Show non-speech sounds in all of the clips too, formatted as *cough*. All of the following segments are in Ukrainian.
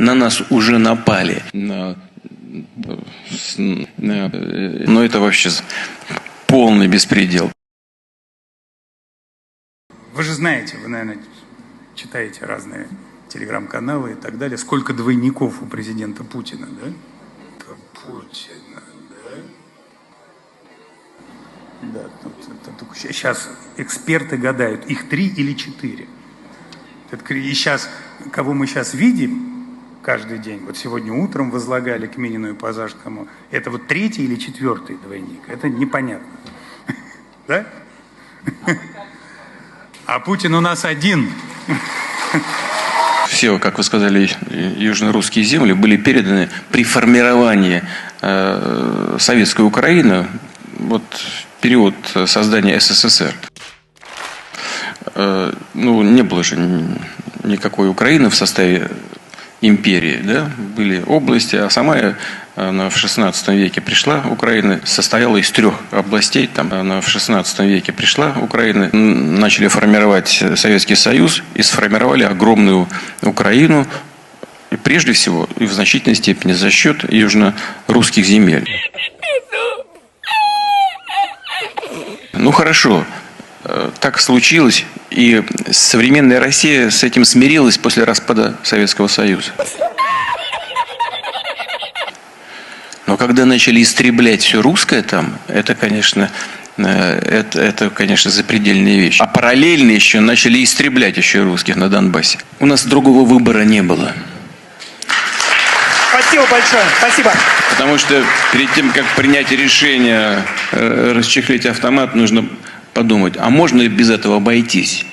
На нас уже напали. Э, Но это вообще полный беспредел. Вы же знаете, вы, наверное, читаете разные телеграм-каналы и так далее. Сколько двойников у президента Путина, да? Путина, да? Да, тут, это только сейчас эксперты гадают, их три или четыре. И сейчас, кого мы сейчас видим каждый день, вот сегодня утром возлагали к Минину и Пазажскому, это вот третий или четвертый двойник, это непонятно. *laughs* Да? А Путин у нас один. Все, как вы сказали, южно-русские земли были переданы при формировании э, советской Украины, вот период создания СССР. Э, ну, не было же ни- никакой Украины в составе империи, да, были области, а сама она в 16 веке пришла, Украина состояла из трех областей, там она в 16 веке пришла, Украина, начали формировать Советский Союз и сформировали огромную Украину, и прежде всего и в значительной степени за счет южно-русских земель. Ну хорошо, так случилось, и современная Россия с этим смирилась после распада Советского Союза. Но когда начали истреблять все русское там, это, конечно, э, это, это, конечно, запредельная вещь. А параллельно еще начали истреблять еще русских на Донбассе. У нас другого выбора не было. Спасибо большое. Спасибо. Потому что перед тем, как принять решение э, расчехлить автомат, нужно подумать, а можно ли без этого обойтись?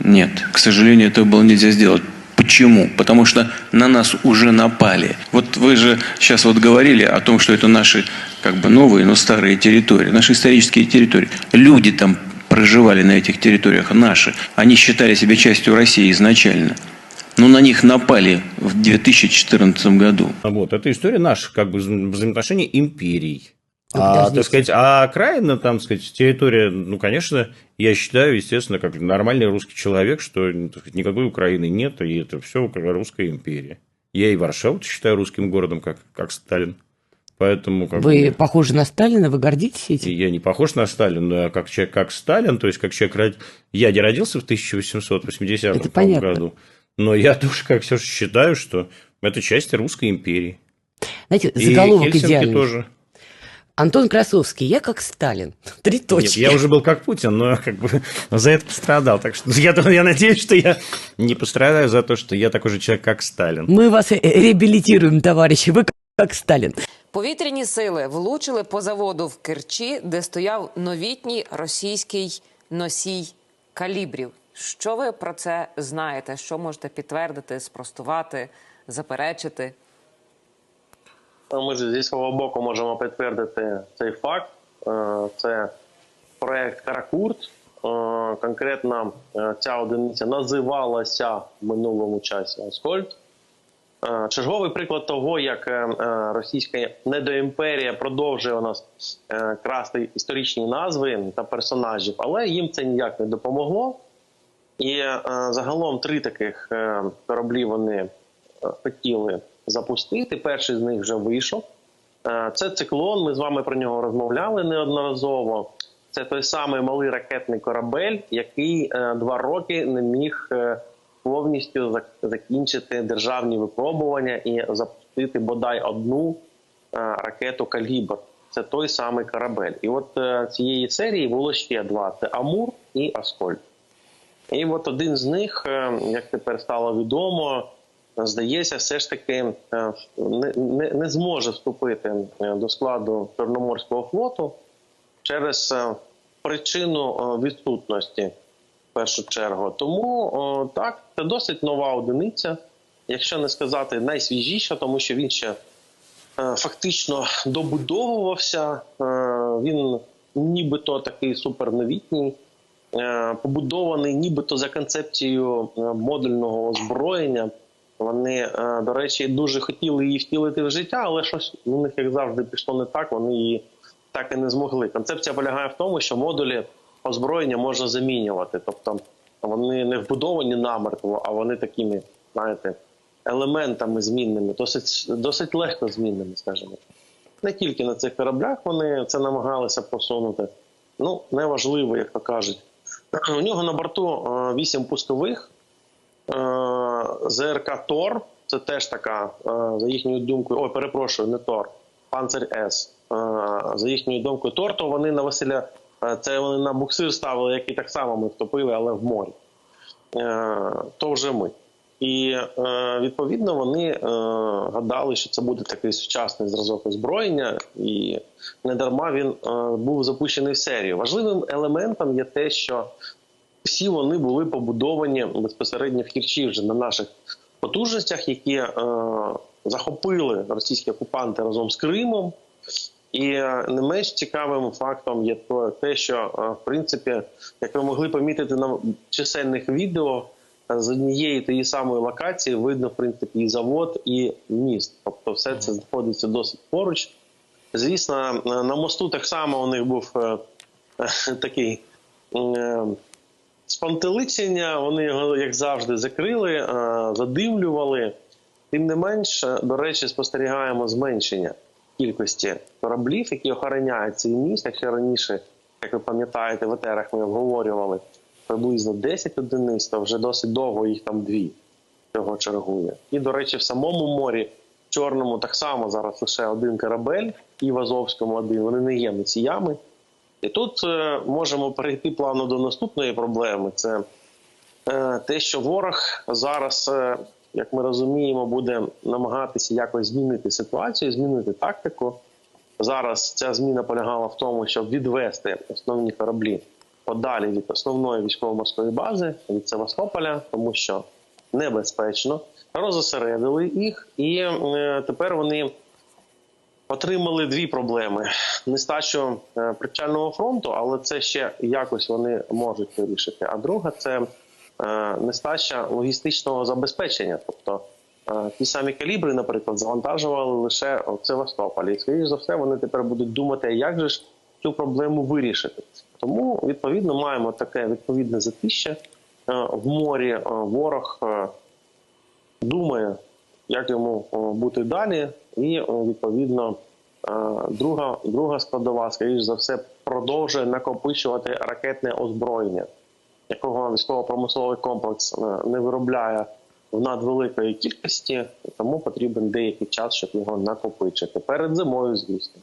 Нет, к сожалению, этого было нельзя сделать. Почему? Потому что на нас уже напали. Вот вы же сейчас вот говорили о том, что это наши как бы новые, но старые территории, наши исторические территории. Люди там проживали на этих территориях, наши. Они считали себя частью России изначально. Но на них напали в 2014 году. Вот, это история наших как бы вза- взаимоотношений империй. Ну, А, так сказать, а окраина, там, сказать, территория, ну, конечно, я считаю, естественно, как нормальный русский человек, что ну, так сказать, никакой Украины нет, и это все русская империя. Я и Варшаву считаю русским городом, как, как Сталин. Поэтому как Вы бы, похожи на Сталина, вы гордитесь этим? я не похож на Сталина, но я как человек, как Сталин, то есть как человек, я не родился в 1880 Это понятно. году, но я *laughs* тоже как все считаю, что это часть русской империи. Знаете, И заголовок Хельсинки идеальный. тоже. Антон Красовский, я как Сталин. *laughs* Три Нет, точки. я уже был как Путин, но как бы *laughs* за это пострадал. Так что я, *laughs* я надеюсь, что я не пострадаю за то, что я такой же человек, как Сталин. Мы вас э, реабилитируем, товарищи, вы как- как Сталин. Повітряні сили влучили по заводу в Керчі, де стояв новітній російський носій калібрів. Що ви про це знаєте? Що можете підтвердити, спростувати, заперечити? Ми ж зі свого боку можемо підтвердити цей факт. Е, Це проект Каракурт. Е, Конкретно е, ця одиниця називалася в минулому часі Аскольд. Е, Черговий приклад того, як е, е, російська недоімперія продовжує у нас е, красти історичні назви та персонажів, але їм це ніяк не допомогло. І е, загалом три таких е, кораблі вони е, хотіли запустити. Перший з них вже вийшов. Е, Це циклон. Ми з вами про нього розмовляли неодноразово. Це той самий малий ракетний корабель, який е, два роки не міг е, повністю закінчити державні випробування і запустити бодай одну ракету Калібр. Це той самий корабель. І от цієї серії було ще два: це Амур і Аскольд. І от один з них, як тепер стало відомо, здається, все ж таки е, не, зможе вступити е, до складу Чорноморського флоту через е, причину відсутності в першу чергу. Тому так, це досить нова одиниця, якщо не сказати найсвіжіша, тому що він ще фактично добудовувався. Він нібито такий суперновітній, побудований нібито за концепцією модульного озброєння. Вони, е, до речі, дуже хотіли її втілити в життя, але щось у них, як завжди, пішло не так. Вони її так і не змогли. Концепція полягає в тому, що модулі озброєння можна замінювати. Тобто вони не вбудовані намертво, а вони такими, знаєте, елементами змінними, досить, досить легко змінними, скажімо. Не тільки на цих кораблях вони це намагалися просунути. Ну, неважливо, як то кажуть. *clears throat* У нього на борту е, вісім пускових. ЗРК Тор, це теж така, е, за їхньою думкою, ой, перепрошую, не Тор, Панцер С. Е, За їхньою думкою, Тор, то вони на Василя, е, це вони на буксир ставили, який так само ми втопили, але в морі. То вже ми. І відповідно вони гадали, що це буде такий сучасний зразок озброєння, і не дарма він був запущений в серію. Важливим елементом є те, що всі вони були побудовані безпосередньо в Керчі вже на наших потужностях, які е, захопили російські окупанти разом з Кримом. І е, не менш цікавим фактом є те, що е, в принципі, як ви могли помітити на чисельних відео, з однієї тієї самої локації видно в принципі і завод, і міст. Тобто, все це знаходиться досить поруч. Звісно, на мосту так само у них був е, *laughs* такий спантеличення. Вони його, як завжди, закрили, е, задимлювали. Тим не менш, е, до речі, спостерігаємо зменшення кількості кораблів, які охороняють цей міст. Якщо раніше, як ви пам'ятаєте, в етерах ми обговорювали приблизно 10 одиниць, то вже досить довго їх там дві цього чергує. І, до речі, в самому морі Чорному так само зараз лише один корабель, і в Азовському один. Вони не є носіями. І тут е, можемо перейти плавно до наступної проблеми. Це е, те, що ворог зараз, е, як ми розуміємо, буде намагатися якось змінити ситуацію, змінити тактику. Зараз ця зміна полягала в тому, щоб відвести основні кораблі подалі від основної військово-морської бази від Севастополя, тому що небезпечно. Розосередили їх, і тепер вони отримали дві проблеми: нестачу е, причального фронту, але це ще якось вони можуть вирішити. А друга це е, нестача логістичного забезпечення. Тобто е, ті самі калібри, наприклад, завантажували лише в Севастополі. І, скоріш за все, вони тепер будуть думати, як же ж цю проблему вирішити. Тому відповідно маємо таке відповідне затища е, в морі. Ворог думає, як йому бути далі, і е, відповідно е, друга, друга складова, скоріш за все, продовжує накопичувати ракетне озброєння, якого військово-промисловий комплекс е, не виробляє в надвеликої кількості, тому потрібен деякий час, щоб його накопичити. Перед зимою, звісно.